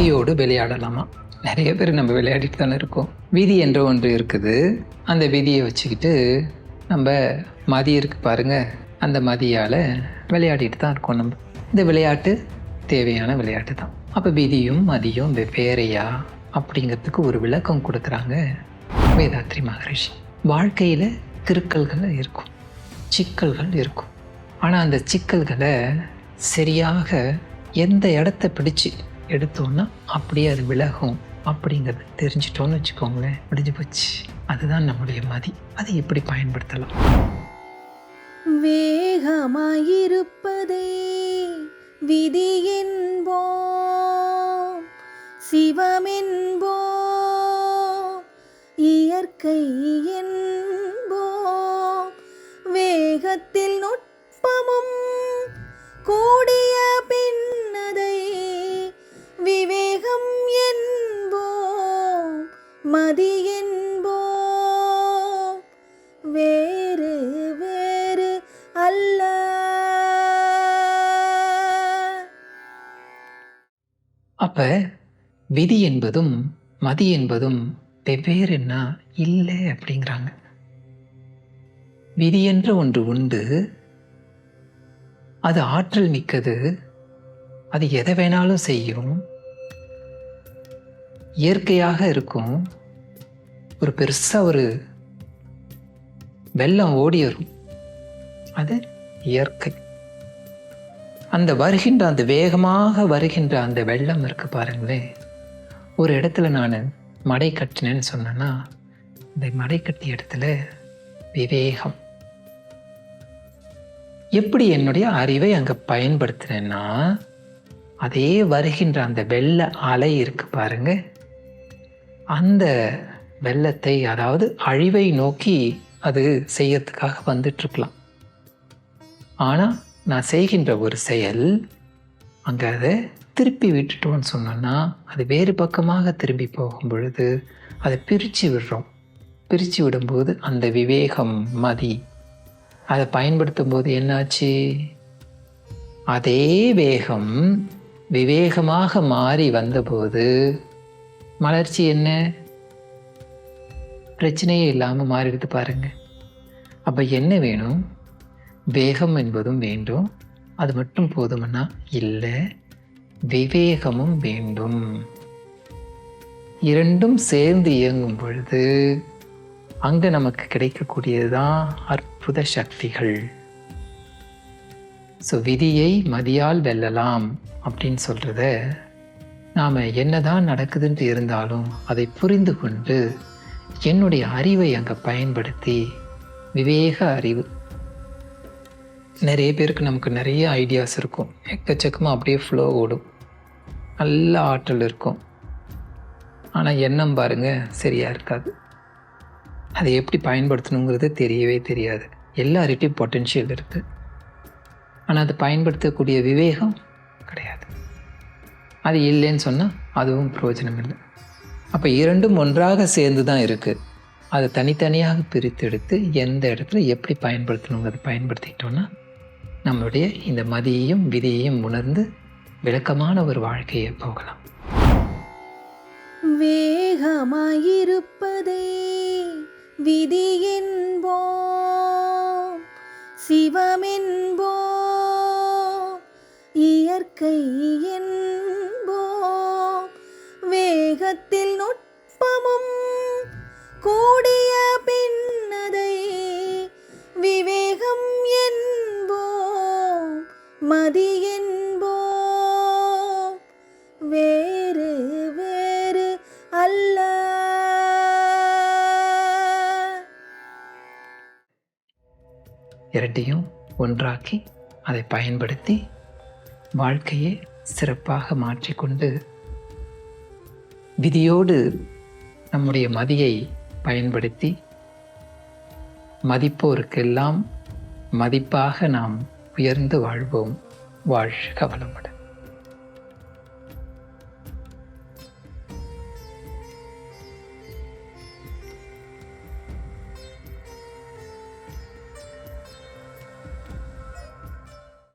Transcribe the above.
விதியோடு விளையாடலாமா? நிறைய பேர் நம்ம விளையாடிட்டு தானே இருக்கோம். விதி என்ற ஒன்று இருக்குது. அந்த விதியை வச்சுக்கிட்டு நம்ம மதி இருக்கு பாருங்க. அந்த மதியால் விளையாடிட்டு தான் இருக்கோம் நம்ம. இந்த விளையாட்டு தேவையான விளையாட்டு தான். அப்போ விதியும் மதியும் வெவ்வேறையா? அப்படிங்கிறதுக்கு ஒரு விளக்கம் கொடுக்குறாங்க வேதாத்ரி மகரிஷி. வாழ்க்கையில் திருக்கல்கள் இருக்கும். சிக்கல்கள் இருக்கும். ஆனால் அந்த சிக்கல்களை சரியாக எந்த இடத்த பிடிச்சு எடுத்தோன்னா அப்படியே அது விலகும் அப்படிங்கிறது தெரிஞ்சிட்டோன்னு வச்சுக்கோங்களேன். முடிஞ்சு போச்சு. அதுதான் நம்முடைய மதி. அதை எப்படி பயன்படுத்தலாம்? வேகமாயிருப்பதே விதி என்போம். சிவமென்போம் இயற்கை அப்போ விதி என்பதும் மதி என்பதும் வெவ்வேறுன்னா இல்லை அப்படிங்கிறாங்க. விதி என்ற ஒன்று உண்டு. அது ஆற்றல் மிக்கது. அது எதை வேணாலும் செய்யும். இயற்கையாக இருக்கும். ஒரு பெருசாக ஒரு வெள்ளம் ஓடி வரும். அது இயற்கை. அந்த வருகின்ற அந்த வேகமாக வருகின்ற அந்த வெள்ளம் இருக்கு பாருங்களேன் ஒரு இடத்துல நான் மடை கட்டினேன்னு சொன்னேன்னா இந்த மடை கட்டிய இடத்துல விவேகம். எப்படி என்னுடைய அறிவை அங்கே பயன்படுத்தினேன்னா அதே வருகின்ற அந்த வெள்ள அலை இருக்கு பாருங்க. அந்த வெள்ளத்தை அதாவது அழிவை நோக்கி அது செய்யறதுக்காக வந்துட்டுருக்கலாம் ஆனால் நான் செய்கின்ற ஒரு செயல் அங்கே அதை திருப்பி விட்டுட்டோன்னு சொன்னோன்னா அது வேறு பக்கமாக திரும்பி போகும் பொழுது அதை பிரித்து விடுறோம். பிரித்து விடும்போது அந்த விவேகம் மதி. அதை பயன்படுத்தும் போது என்னாச்சு? அதே வேகம் விவேகமாக மாறி வந்தபோது மலர்ச்சி என்ன? பிரச்சனையே இல்லாமல் மாறிடுது பாருங்கள் அப்போ என்ன வேணும்? வேகம் என்பதும் வேண்டும். அது மட்டும் போதுமன்னா இல்லை. விவேகமும் வேண்டும். இரண்டும் சேர்ந்து இயங்கும் பொழுது அங்கே நமக்கு கிடைக்கக்கூடியது தான் அற்புத சக்திகள். ஸோ விதியை மதியால் வெல்லலாம் அப்படின்னு சொல்கிறத நாம் என்னதான் நடக்குதுன்ட்டு இருந்தாலும் அதை புரிந்து கொண்டு என்னுடைய அறிவை அங்கே பயன்படுத்தி விவேக அறிவு நிறைய பேருக்கு நமக்கு நிறைய ஐடியாஸ் இருக்கும். எக்கச்சக்கமாக அப்படியே ஃப்ளோ ஓடும். நல்ல ஆற்றல் இருக்கும். ஆனால் எண்ணம் பாருங்கள் சரியாக இருக்காது. அதை எப்படி பயன்படுத்தணுங்கிறது தெரியவே தெரியாது. எல்லார்கிட்டையும் பொட்டென்ஷியல் இருக்குது ஆனால் அதை பயன்படுத்தக்கூடிய விவேகம் கிடையாது. அது இல்லைன்னு சொன்னால் அதுவும் பிரயோஜனம் இல்லை அப்போ இரண்டும் ஒன்றாக சேர்ந்து தான் இருக்குது அதை தனித்தனியாக பிரித்தெடுத்து எந்த இடத்துல எப்படி பயன்படுத்தணுங்கிறத பயன்படுத்திக்கிட்டோன்னா நம்மளுடைய இந்த மதியையும் விதியையும் உணர்ந்து விளக்கமான ஒரு வாழ்க்கையை போகலாம். வேகமாயிருப்பதே விதி என்போம் சிவமென்போம் இயற்கை என்போம் வேகத்தில் நுட்பமும் என்போம் வேறு வேறு அல்ல. இரண்டையும் ஒன்றாக்கி அதை பயன்படுத்தி வாழ்க்கையை சிறப்பாக மாற்றிக்கொண்டு விதியோடு நம்முடைய மதியை பயன்படுத்தி மதிப்போருக்கெல்லாம் மதிப்பாக நாம் உயர்ந்து வாழ்வோம். வாழ்க வளமுடன்.